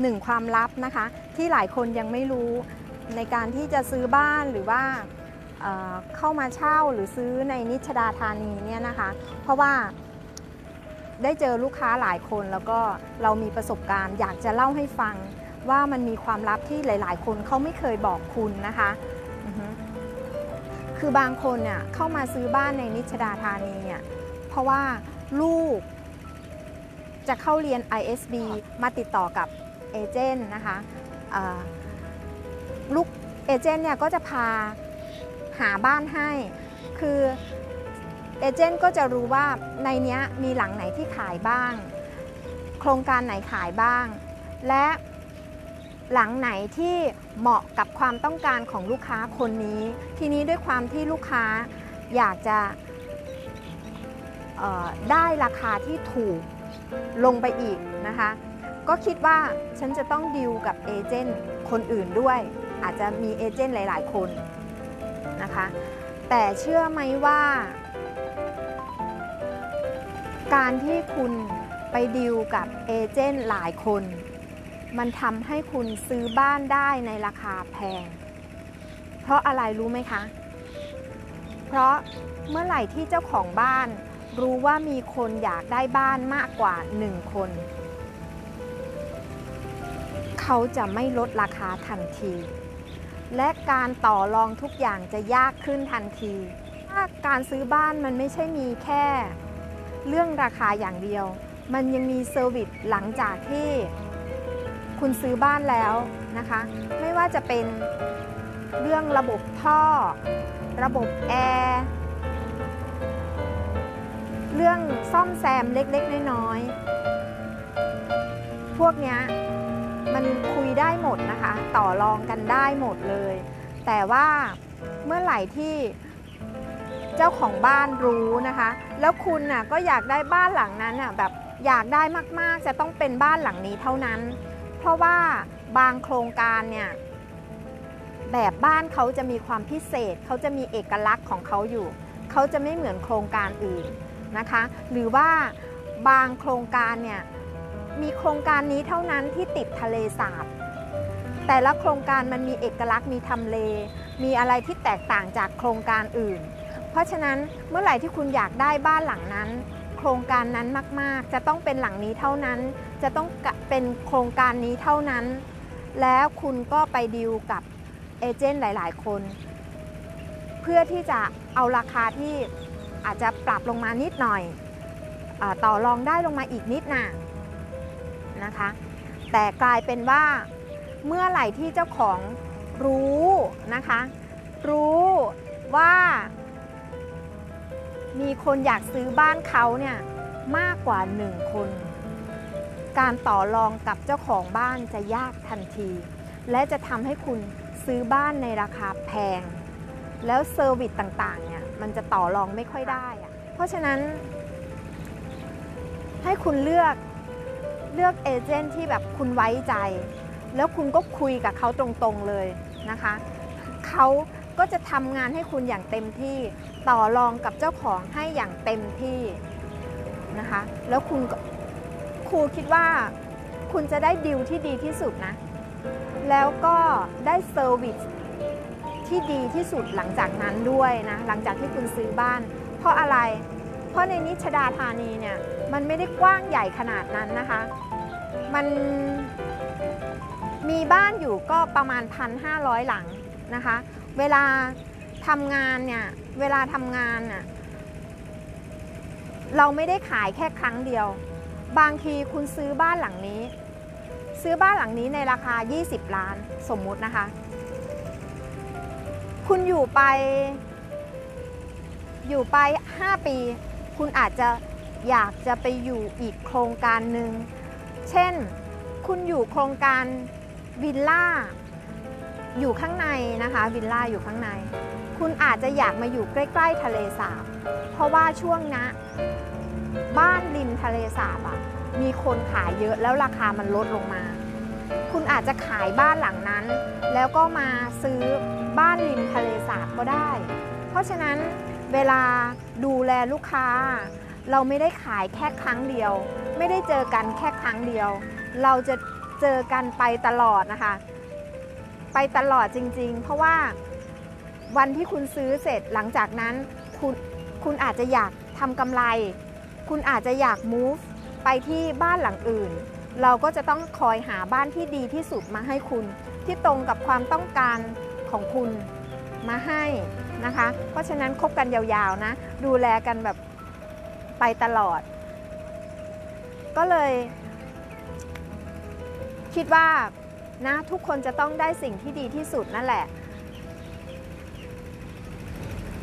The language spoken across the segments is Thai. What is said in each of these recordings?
หนึ่งความลับนะคะ ที่หลายคนยังไม่รู้ในการที่จะซื้อบ้านหรือว่าเเข้ามาเช่าหรือซื้อในนิชดาธานีเนี่ยนะคะ เพราะว่าได้เจอลูกค้าหลายคนแล้วก็เรามีประสบการณ์ อยากจะเล่าให้ฟังว่ามันมีความลับที่หลาย ๆ คนเขาไม่เคยบอกคุณนะคะ คือบางคนเนี่ยเข้ามาซื้อบ้านในนิชดาธานีเนี่ยเพราะว่าลูกจะเข้าเรียน ISB มาติดต่อกับ เอเจนต์นะคะลูกเอเจนต์เนี่ยก็จะพาหาบ้านให้ คือเอเจนต์ก็จะรู้ว่าในเนี้ยมีหลังไหนที่ขายบ้าง โครงการไหนขายบ้าง และหลังไหนที่เหมาะกับความต้องการของลูกค้าคนนี้ ทีนี้ด้วยความที่ลูกค้าอยากจะได้ราคาที่ถูกลงไปอีกนะคะ ก็คิดว่าฉันจะต้องดิวกับเอเจนต์คนอื่นด้วย อาจจะมีเอเจนต์หลาย ๆ คนนะคะ แต่เชื่อไหมว่า การที่คุณไปดิวกับเอเจนต์หลายคน มันทำให้คุณซื้อบ้านได้ในราคาแพง เพราะอะไรรู้ไหมคะ เพราะเมื่อไหร่ที่เจ้าของบ้านรู้ว่ามีคนอยากได้บ้านมากกว่าหนึ่งคน เขาจะไม่ลดราคาทันที และการต่อรองทุกอย่างจะยากขึ้นทันทีถ้าการซื้อบ้านมันไม่ใช่มีแค่ เรื่องราคาอย่างเดียว มันยังมีเซอร์วิสหลังจากที่คุณซื้อบ้านแล้วนะคะ ไม่ว่าจะเป็นเรื่องระบบท่อ ระบบแอร์เรื่องซ่อมแซมเล็กๆ น้อยๆ พวกนี้ มันคุยได้หมดนะคะ ต่อรองกันได้หมดเลย แต่ว่าเมื่อไหร่ที่เจ้าของบ้านรู้นะคะ แล้วคุณน่ะก็อยากได้บ้านหลังนั้นน่ะแบบอยากได้มากๆ จะต้องเป็นบ้านหลังนี้เท่านั้น เพราะว่าบางโครงการเนี่ยแบบบ้านเขาจะมีความพิเศษ เขาจะมีเอกลักษณ์ของเขาอยู่ เขาจะไม่เหมือนโครงการอื่นนะคะ หรือว่าบางโครงการเนี่ย มีโครงการนี้เท่านั้นที่ติดทะเลสาบ แต่ละโครงการมันมีเอกลักษณ์มีทำเล มีอะไรที่แตกต่างจากโครงการอื่น เพราะฉะนั้นเมื่อไหร่ที่คุณอยากได้บ้านหลังนั้น โครงการนั้นมากๆ จะต้องเป็นหลังนี้เท่านั้น จะต้องเป็นโครงการนี้เท่านั้น แล้วคุณก็ไปดีลกับเอเจนต์หลาย ๆ คน เพื่อที่จะเอาราคาที่อาจจะปรับลงมานิดหน่อยอต่อรองได้ลงมาอีกนิดหนะ นะคะ แต่กลายเป็นว่าเมื่อไหร่ที่เจ้าของรู้นะคะ รู้ว่า มีคนอยากซื้อบ้านเขาเนี่ยมากกว่าหนึ่งคน การต่อรองกับเจ้าของบ้านจะยากทันที และจะทำให้คุณซื้อบ้านในราคาแพง แล้วเซอร์วิสต่างๆเนี่ยมันจะต่อรองไม่ค่อยได้อะเพราะฉะนั้นให้คุณเลือก เลือกเอเจนต์ที่แบบคุณไว้ใจ แล้วคุณก็คุยกับเขาตรงๆเลยนะคะเขาก็จะทำงานให้คุณอย่างเต็มที่ต่อรองกับเจ้าของให้อย่างเต็มที่นะคะ แล้วคุณครูคิดว่าคุณจะได้ดิวที่ดีที่สุดนะ แล้วก็ได้เซอร์วิสที่ดีที่สุดหลังจากนั้นด้วยนะ หลังจากที่คุณซื้อบ้าน เพราะอะไร เพราะในนิชดาธานีเนี่ย มันไม่ได้กว้างใหญ่ขนาดนั้นนะคะ มันมีบ้านอยู่ก็ประมาณ 1,500 หลังนะคะ เวลาทำงานเนี่ย เวลาทำงานน่ะเราไม่ได้ขายแค่ครั้งเดียว บางทีคุณซื้อบ้านหลังนี้ ซื้อบ้านหลังนี้ในราคา 20 ล้านสมมุตินะคะ คุณอยู่ไป อยู่ไป 5 ปี คุณอาจจะ อยากจะไปอยู่อีกโครงการหนึ่ง เช่น คุณอยู่โครงการวิลล่าอยู่ข้างในนะคะวิลล่าอยู่ข้างใน คุณอาจจะอยากมาอยู่ใกล้ ๆ ทะเลสาบ เพราะว่าช่วงนะบ้านริมทะเลสาบอะมีคนขายเยอะแล้วราคามันลดลงมา คุณอาจจะขายบ้านหลังนั้น แล้วก็มาซื้อบ้านริมทะเลสาบก็ได้ เพราะฉะนั้นเวลาดูแลลูกค้า เราไม่ได้ขายแค่ครั้งเดียว ไม่ได้เจอกันแค่ครั้งเดียว เราจะเจอกันไปตลอดนะคะ ไปตลอดจริง ๆ เพราะว่าวันที่คุณซื้อเสร็จหลังจากนั้น คุณคุณอาจจะอยากทำกำไร คุณอาจจะอยาก move ไปที่บ้านหลังอื่น เราก็จะต้องคอยหาบ้านที่ดีที่สุดมาให้คุณ ที่ตรงกับความต้องการของคุณมาให้นะคะ เพราะฉะนั้นคบกันยาวๆนะ ดูแลกันแบบ ไปตลอด ก็เลย คิดว่านะทุกคนจะต้องได้สิ่งที่ดีที่สุดนั่นแหละ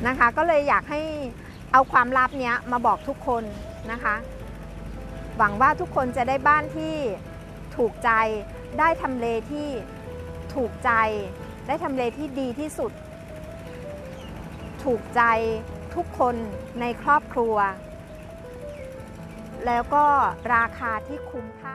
นะคะ ก็เลยอยากให้เอาความลับเนี้ยมาบอกทุกคนนะคะ หวังว่าทุกคนจะได้บ้านที่ถูกใจได้ทำเลที่ถูกใจ ได้ทำเลที่ดีที่สุด ถูกใจทุกคนในครอบครัว แล้วก็ราคาที่คุ้มค่า